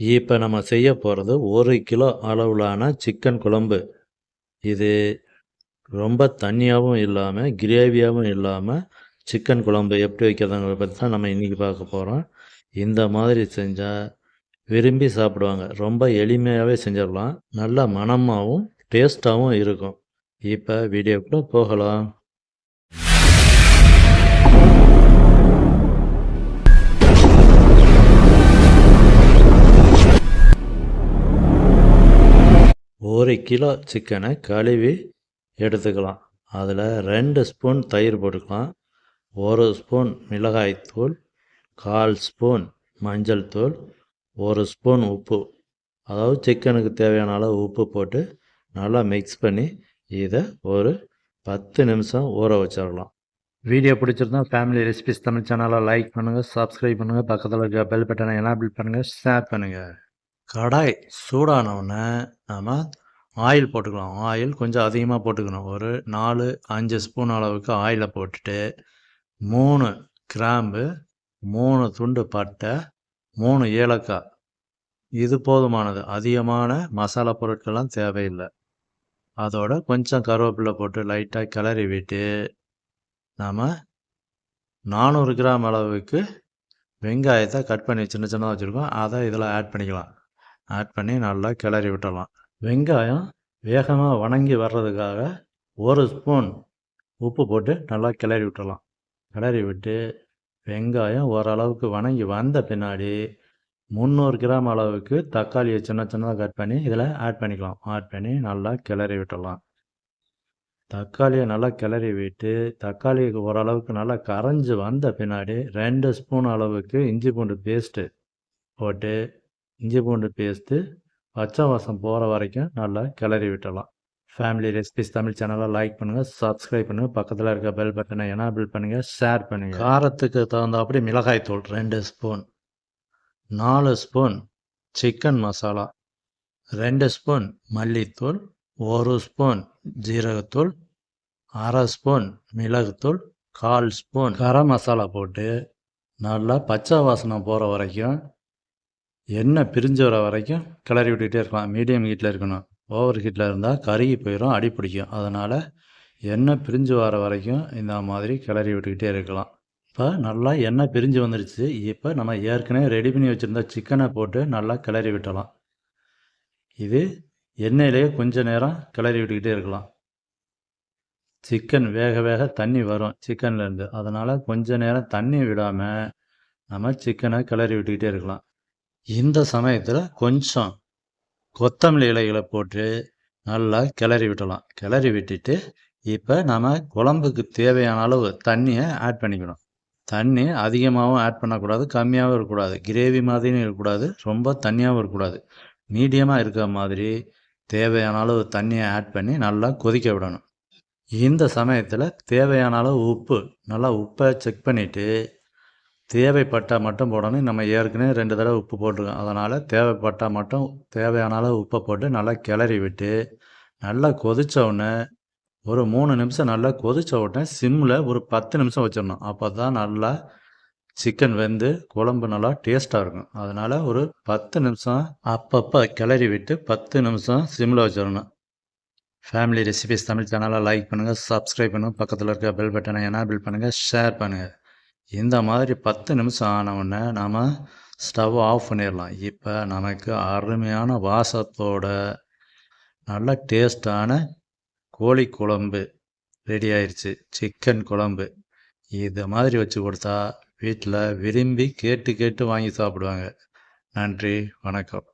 இப்போ நம்ம செய்ய போகிறது ஒரு கிலோ அளவிலான சிக்கன் குழம்பு. இது ரொம்ப தண்ணியாகவும் இல்லாமல் கிரேவியாகவும் இல்லாமல் சிக்கன் குழம்பு எப்படி வைக்கிறதுங்கிறத பற்றி தான் நம்ம இன்றைக்கி பார்க்க போகிறோம் இந்த மாதிரி செஞ்சால் விரும்பி சாப்பிடுவாங்க. ரொம்ப எளிமையாகவே செஞ்சிடலாம். நல்ல மனமாகவும் டேஸ்ட்டாகவும் இருக்கும். இப்போ வீடியோக்குள்ளே போகலாம். ஒரு கிலோ சிக்கனை கழுவி எடுத்துக்கலாம். அதில் ரெண்டு ஸ்பூன் தயிர் போட்டுக்கலாம். ஒரு ஸ்பூன் மிளகாய்த்தூள் கால் ஸ்பூன் மஞ்சள் தூள் ஒரு ஸ்பூன் உப்பு. அதாவது சிக்கனுக்கு தேவையான அளவு உப்பு போட்டு நல்லா மிக்ஸ் பண்ணி இதை ஒரு பத்து நிமிஷம் ஊற வச்சிடலாம். வீடியோ பிடிச்சிருந்தா ஃபேமிலி ரெசிபிஸ் தமிழ் சேனலை லைக் பண்ணுங்கள் சப்ஸ்கிரைப் பண்ணுங்கள் பக்கத்தில் இருக்க பெல் பட்டனை எனேபிள் பண்ணுங்கள் ஷேர் பண்ணுங்கள் கடாய் சூடானவுடனே நாம் ஆயில் போட்டுக்கலாம். ஆயில் கொஞ்சம் அதிகமாக போட்டுக்கணும். ஒரு நாலு அஞ்சு ஸ்பூன் அளவுக்கு ஆயிலை போட்டுட்டு மூணு கிராம்பு மூணு துண்டு பட்டை மூணு ஏலக்காய். இது போதுமானது. அதிகமான மசாலா பொருட்கள்லாம் தேவையில்லை. அதோட கொஞ்சம் கருவேப்பிலை போட்டு லைட்டாக கிளறி விட்டு நாம் நானூறு கிராம் அளவுக்கு வெங்காயத்தை கட் பண்ணி சின்ன சின்னதாக வச்சுருக்கோம். அதை இதில் ஆட் பண்ணிக்கலாம். ஆட் பண்ணி நல்லா கிளறி விட்டலாம் வெங்காயம் வேகமாக வணங்கி வர்றதுக்காக ஒரு ஸ்பூன் உப்பு போட்டு நல்லா கிளறி விட்டுடலாம் கிளறி விட்டு வெங்காயம் ஓரளவுக்கு வணங்கி வந்த பின்னாடி முந்நூறு கிராம் அளவுக்கு தக்காளியை சின்ன சின்னதாக கட் பண்ணி இதில் ஆட் பண்ணிக்கலாம். ஆட் பண்ணி நல்லா கிளறி விட்டுடலாம் தக்காளியை நல்லா கிளறி விட்டு தக்காளி ஓரளவுக்கு நல்லா கரைஞ்சி வந்த பின்னாடி ரெண்டு ஸ்பூன் அளவுக்கு இஞ்சி பூண்டு பேஸ்ட்டு போட்டு இஞ்சி பூண்டு பேஸ்ட்டு பச்சை வாசம் போகிற வரைக்கும் நல்லா கிளறி விட்டலாம் ஃபேமிலி ரெசிபிஸ் தமிழ் சேனலை லைக் பண்ணுங்கள் சப்ஸ்கிரைப் பண்ணுங்கள் பக்கத்தில் இருக்க பெல் பட்டனை எனேபிள் பண்ணுங்கள் ஷேர் பண்ணுங்கள் காரத்துக்கு தகுந்தாப்படி மிளகாய் தூள் ரெண்டு ஸ்பூன் நாலு ஸ்பூன் சிக்கன் மசாலா ரெண்டு ஸ்பூன் மல்லித்தூள் ஒரு ஸ்பூன் ஜீரகத்தூள் அரை ஸ்பூன் மிளகுத்தூள் கால் ஸ்பூன் கரம் மசாலா போட்டு நல்லா பச்சை வாசனை போகிற வரைக்கும் எண்ணெய் பிரிஞ்சு வர வரைக்கும் கிளறி விட்டுக்கிட்டே இருக்கலாம். மீடியம் ஹீட்டில் இருக்கணும். ஓவர் ஹீட்டில் இருந்தால் கருகி போயிடும் அடி பிடிக்கும். அதனால் எண்ணெய் பிரிஞ்சு வர வரைக்கும் இந்த மாதிரி கிளறி விட்டுக்கிட்டே இருக்கலாம். இப்போ நல்லா எண்ணெய் பிரிஞ்சு வந்துருச்சு. இப்போ நம்ம ஏற்கனவே ரெடி பண்ணி வச்சுருந்த சிக்கனை போட்டு நல்லா கிளறி விட்டலாம். இது எண்ணெயிலேயே கொஞ்ச நேரம் கிளறி விட்டுக்கிட்டே இருக்கலாம். சிக்கன் வேக வேக தண்ணி வரும் சிக்கன்லேருந்து அதனால் கொஞ்ச நேரம் தண்ணி விடாமல் நம்ம சிக்கனை கிளறி விட்டுக்கிட்டே இருக்கலாம். இந்த சமயத்தில் கொஞ்சம் கொத்தமல்லி இலைகளை போட்டு நல்லா கிளறி விட்டலாம் கிளறி விட்டுட்டு இப்போ நம்ம குழம்புக்கு தேவையான அளவு தண்ணியை ஆட் பண்ணிக்கணும். தண்ணி அதிகமாகவும் ஆட் பண்ணக்கூடாது கம்மியாகவும் இருக்கக்கூடாது. கிரேவி மாதிரியும் இருக்கக்கூடாது ரொம்ப தண்ணியாகவும் இருக்கக்கூடாது. மீடியமாக இருக்கிற மாதிரி தேவையான அளவு தண்ணியை ஆட் பண்ணி நல்லா கொதிக்க விடணும். இந்த சமயத்தில் தேவையான அளவு உப்பு நல்லா உப்பை செக் பண்ணிவிட்டு தேவைப்பட்டால் மட்டும் போடணும். நம்ம ஏற்கனவே ரெண்டு தடவை உப்பு போட்டிருக்கோம். அதனால் தேவைப்பட்டால் மட்டும் தேவையான அளவு உப்பை போட்டு நல்லா கிளறி விட்டு நல்லா கொதித்த உடனே ஒரு மூணு நிமிஷம் நல்லா கொதித்த உடனே சிம்மில் ஒரு பத்து நிமிஷம் வச்சிடணும். அப்போ தான் நல்லா சிக்கன் வெந்து குழம்பு நல்லா டேஸ்ட்டாக இருக்கும். அதனால் ஒரு பத்து நிமிஷம் அப்பப்போ கிளறி விட்டு பத்து நிமிஷம் சிம்மில் வச்சிடணும். ஃபேமிலி ரெசிபிஸ் தமிழ் சேனலை லைக் பண்ணுங்கள் சப்ஸ்கிரைப் பண்ணுங்கள் பக்கத்தில் இருக்க பெல் பட்டனை எனாபிள் பண்ணுங்கள் ஷேர் பண்ணுங்கள் இந்த மாதிரி பத்து நிமிஷம் ஆனவுடனே நாம் ஸ்டவ் ஆஃப் பண்ணிடலாம். இப்போ நமக்கு அருமையான வாசத்தோட நல்ல டேஸ்டான கோழி குழம்பு ரெடி ஆயிடுச்சு சிக்கன் குழம்பு. இது மாதிரி வச்சு கொடுத்தா வீட்டில் விரும்பி கேட்டு கேட்டு வாங்கி சாப்பிடுவாங்க. நன்றி வணக்கம்.